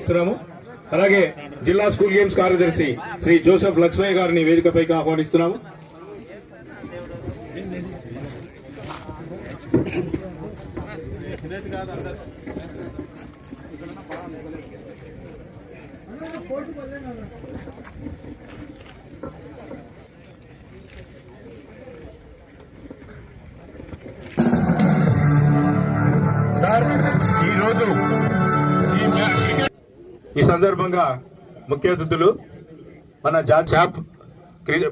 ఇస్తున్నాము. అలాగే జిల్లా స్కూల్ గేమ్స్ కార్యదర్శి శ్రీ జోసెఫ్ లక్ష్మయ్య గారిని వేదికపైకి ఆహ్వానిస్తున్నాము. ఈ సందర్భంగా ముఖ్య అతిథులు మన జాప్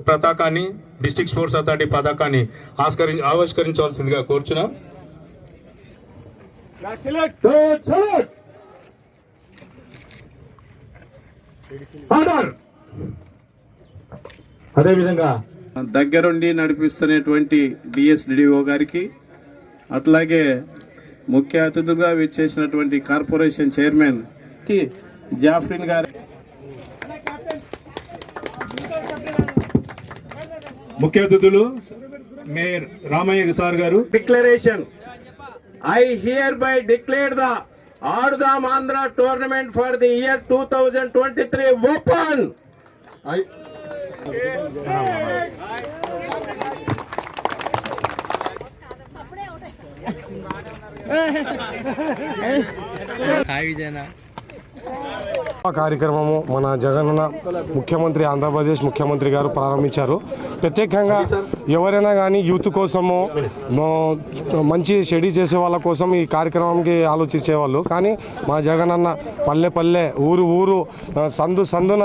పతాకాన్ని డిస్ట్రిక్ట్ స్పోర్ట్స్ అథారిటీ పతాకాన్ని ఆస్కరి ఆవిష్కరించవలసిందిగా కోరుచున్నాం. అదేవిధంగా దగ్గరుండి నడిపిస్తున్నటువంటి డిఎస్డిఓ గారికి అట్లాగే ముఖ్య అతిథులుగా విచ్చేసినటువంటి కార్పొరేషన్ చైర్మన్కి జాఫ్రిన్ గారు ముఖ్య అతిథులు మేయర్ రామయ్య సార్ గారు. Declaration I hereby declare the R Andhra tournament for the year two thousand twenty three open open. ఆ కార్యక్రమము మన జగనన్న ముఖ్యమంత్రి ఆంధ్రప్రదేశ్ ముఖ్యమంత్రి గారు ప్రారంభించారు. ప్రత్యేకంగా ఎవరైనా కానీ యూత్ కోసము మంచి స్టడీ చేసే వాళ్ళ కోసం ఈ కార్యక్రమంకి ఆలోచించేవాళ్ళు. కానీ మా జగనన్న పల్లె పల్లె ఊరు ఊరు సందు సందున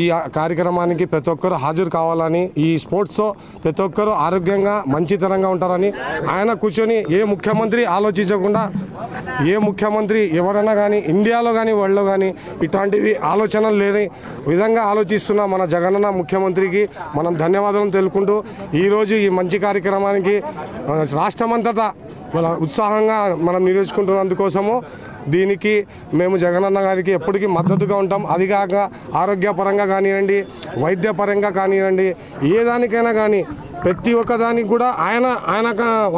ఈ కార్యక్రమానికి ప్రతి ఒక్కరు హాజరు కావాలని ఈ స్పోర్ట్స్తో ప్రతి ఒక్కరు ఆరోగ్యంగా మంచితనంగా ఉంటారని ఆయన కూర్చొని ఏ ముఖ్యమంత్రి ఆలోచించకుండా ఏ ముఖ్యమంత్రి ఎవరైనా కానీ ఇండియాలో కానీ వరల్డ్లో కానీ ఇట్లాంటి ఆలోచనలు లేని విధంగా ఆలోచిస్తున్న మన జగనన్న ముఖ్యమంత్రికి మనం ధన్యవాదాలు తెలుపుకుంటూ ఈరోజు ఈ మంచి కార్యక్రమానికి రాష్ట్రమంతటా ఉత్సాహంగా మనం నియోజుకుంటున్నందుకోసము దీనికి మేము జగనన్న గారికి ఎప్పటికీ మద్దతుగా ఉంటాం. అది కాక ఆరోగ్యపరంగా కానివ్వండి వైద్యపరంగా కానివ్వండి ఏ దానికైనా కానీ ప్రతి ఒక్కదానికి కూడా ఆయన ఆయన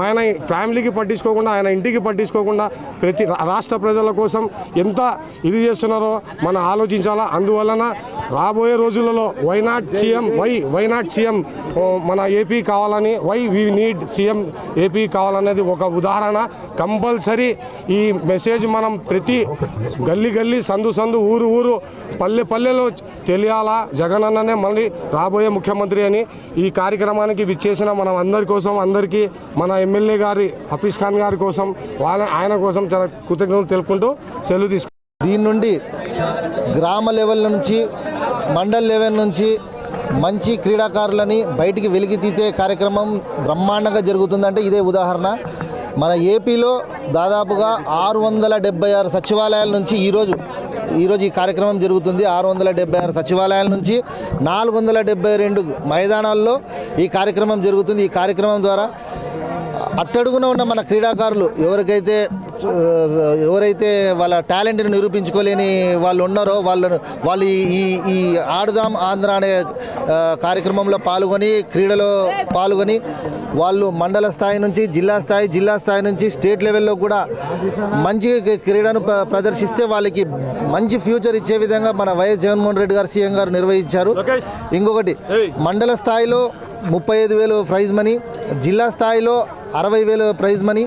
ఆయన ఫ్యామిలీకి పట్టించుకోకుండా ఆయన ఇంటికి పట్టించుకోకుండా ప్రతి రాష్ట్ర ప్రజల కోసం ఎంత ఇది చేస్తున్నారో మనం ఆలోచించాలా? అందువలన రాబోయే రోజులలో why not CM why why not CM మన ఏపీ కావాలని why we need CM AP కావాలనేది ఒక ఉదాహరణ. కంపల్సరీ ఈ మెసేజ్ మనం ప్రతి గల్లీ గల్లీ సందు సందు ఊరు ఊరు పల్లె పల్లెలో తెలియాలా? జగనన్ననే మళ్ళీ రాబోయే ముఖ్యమంత్రి అని ఈ కార్యక్రమానికి చేసిన మనం అందరి కోసం అందరికీ మన ఎమ్మెల్యే గారి హఫీజ్ ఖాన్ గారి కోసం వాళ్ళ ఆయన కోసం చాలా కృతజ్ఞతలు తెలుపుకుంటూ సెలవు తీసుకుంటాం దీని నుండి గ్రామ లెవెల్ నుంచి మండల్ లెవెల్ నుంచి మంచి క్రీడాకారులని బయటికి వెలికి తీసే కార్యక్రమం బ్రహ్మాండంగా జరుగుతుందంటే ఇదే ఉదాహరణ. మన ఏపీలో దాదాపుగా ఆరు వందల డెబ్బై ఆరు సచివాలయాల నుంచి ఈరోజు ఈరోజు ఈ కార్యక్రమం జరుగుతుంది. ఆరు వందల డెబ్బై ఆరు సచివాలయాల నుంచి నాలుగు వందల డెబ్బై రెండు మైదానాల్లో ఈ కార్యక్రమం జరుగుతుంది. ఈ కార్యక్రమం ద్వారా అట్టడుగున ఉన్న మన క్రీడాకారులు ఎవరికైతే ఎవరైతే వాళ్ళ టాలెంట్ని నిరూపించుకోలేని వాళ్ళు ఉన్నారో వాళ్ళను వాళ్ళు ఈ- ఈ ఆడుదాం ఆంధ్ర అనే కార్యక్రమంలో పాల్గొని క్రీడలో పాల్గొని వాళ్ళు మండల స్థాయి నుంచి జిల్లా స్థాయి జిల్లా స్థాయి నుంచి స్టేట్ లెవెల్లో కూడా మంచి క్రీడను ప్ర- ప్రదర్శిస్తే వాళ్ళకి మంచి ఫ్యూచర్ ఇచ్చే విధంగా మన వైఎస్ జగన్మోహన్ రెడ్డి గారు సీఎం గారు నిర్వహించారు. ఇంకొకటి మండల స్థాయిలో ముప్పై ఐదు వేలు ప్రైజ్ మనీ జిల్లా స్థాయిలో అరవై వేలు ప్రైజ్ మనీ.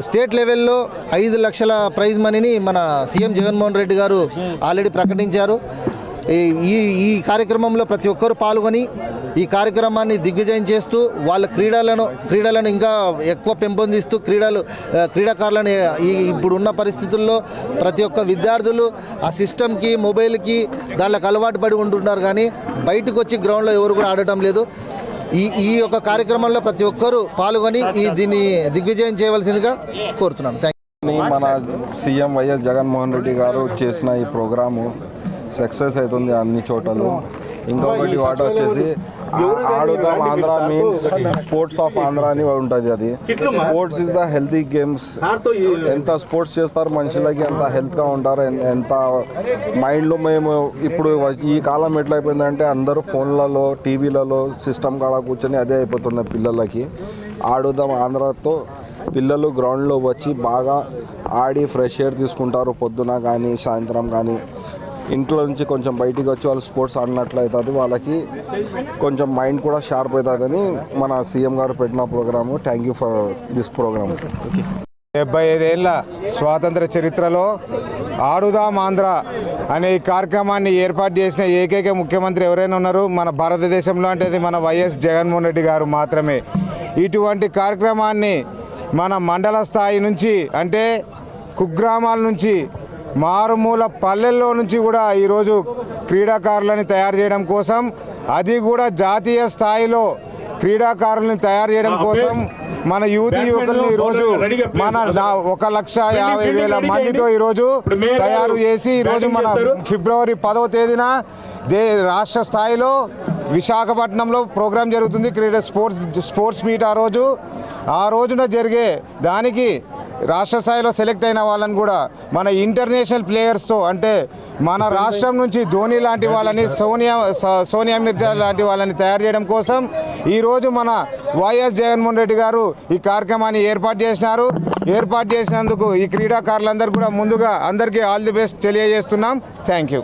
స్టేట్ లెవెల్లో ఐదు లక్షల ప్రైజ్ మనీని మన సీఎం జగన్మోహన్ రెడ్డి గారు ఆల్రెడీ ప్రకటించారు. ఈ- ఈ ఈ కార్యక్రమంలో ప్రతి ఒక్కరు పాల్గొని ఈ కార్యక్రమాన్ని దిగ్విజయం చేస్తూ వాళ్ళ క్రీడలను క్రీడలను ఇంకా ఎక్కువ పెంపొందిస్తూ క్రీడలు క్రీడాకారులను ఈ ఇప్పుడు ఉన్న పరిస్థితుల్లో ప్రతి ఒక్క విద్యార్థులు ఆ సిస్టమ్కి మొబైల్కి దానికి అలవాటు పడి ఉంటున్నారు కానీ బయటకు వచ్చి గ్రౌండ్లో ఎవరు కూడా ఆడటం లేదు. ఈ ఈ యొక్క కార్యక్రమంలో ప్రతి ఒక్కరూ పాల్గొని ఈ దీన్ని దిగ్విజయం చేయవలసిందిగా కోరుతున్నాను. థ్యాంక్ అని మన సీఎం వైఎస్ జగన్మోహన్ రెడ్డి గారు చేసిన ఈ ప్రోగ్రాము సక్సెస్ అవుతుంది అన్ని చోటలు. ఇంకొకటి వాటర్ వచ్చేసి ఆడుదాం Andhra means sports of Andhra అని ఉంటుంది అది. Sports is the healthy games ఎంత స్పోర్ట్స్ చేస్తారు మనుషులకి ఎంత హెల్త్గా ఉంటారు ఎంత మైండ్లో మేము ఇప్పుడు ఈ కాలం ఎట్లయిపోయిందంటే అందరూ ఫోన్లలో టీవీలలో సిస్టమ్ కాడ కూర్చొని అదే అయిపోతున్నాయి పిల్లలకి. ఆడుదాం ఆంధ్రతో పిల్లలు గ్రౌండ్లో వచ్చి బాగా ఆడి ఫ్రెష్ ఎయిర్ తీసుకుంటారు పొద్దున కానీ సాయంత్రం కానీ. ఇంట్లో నుంచి కొంచెం బయటికి వచ్చి వాళ్ళు స్పోర్ట్స్ ఆడినట్లయితుంది వాళ్ళకి కొంచెం మైండ్ కూడా షార్ప్ అవుతుందని మన సీఎం గారు పెట్టిన programme. Thank you for this programme డెబ్బై ఐదేళ్ళ స్వాతంత్ర చరిత్రలో ఆడుదాం ఆంధ్ర అనే ఈ కార్యక్రమాన్ని ఏర్పాటు చేసిన ఏకైక ముఖ్యమంత్రి ఎవరైనా ఉన్నారు? మన భారతదేశంలో అంటే అది మన వైఎస్ జగన్మోహన్ రెడ్డి గారు మాత్రమే. ఇటువంటి కార్యక్రమాన్ని మన మండల స్థాయి నుంచి అంటే కుగ్రామాల నుంచి మారుమూల పల్లెల్లో నుంచి కూడా ఈరోజు క్రీడాకారులని తయారు చేయడం కోసం అది కూడా జాతీయ స్థాయిలో క్రీడాకారులను తయారు చేయడం కోసం మన యువతి యువకుల్ని ఈరోజు మన ఒక లక్ష యాభై వేల మందితో ఈరోజు తయారు చేసి ఈరోజు మన ఫిబ్రవరి పదవ తేదీన దే రాష్ట్ర స్థాయిలో విశాఖపట్నంలో ప్రోగ్రాం జరుగుతుంది. క్రీడా స్పోర్ట్స్ స్పోర్ట్స్ మీట్ ఆ రోజు. ఆ రోజున జరిగే దానికి రాష్ట్ర స్థాయిలో సెలెక్ట్ అయిన వాళ్ళని కూడా మన ఇంటర్నేషనల్ ప్లేయర్స్తో అంటే మన రాష్ట్రం నుంచి ధోని లాంటి వాళ్ళని సోనియా సోనియా మిర్జా లాంటి వాళ్ళని తయారు చేయడం కోసం ఈరోజు మన వైఎస్ జగన్మోహన్ రెడ్డి గారు ఈ కార్యక్రమాన్ని ఏర్పాటు చేసినారు. ఏర్పాటు చేసినందుకు ఈ క్రీడాకారులందరూ కూడా ముందుగా అందరికీ ఆల్ ది బెస్ట్ తెలియజేస్తున్నాం. Thank you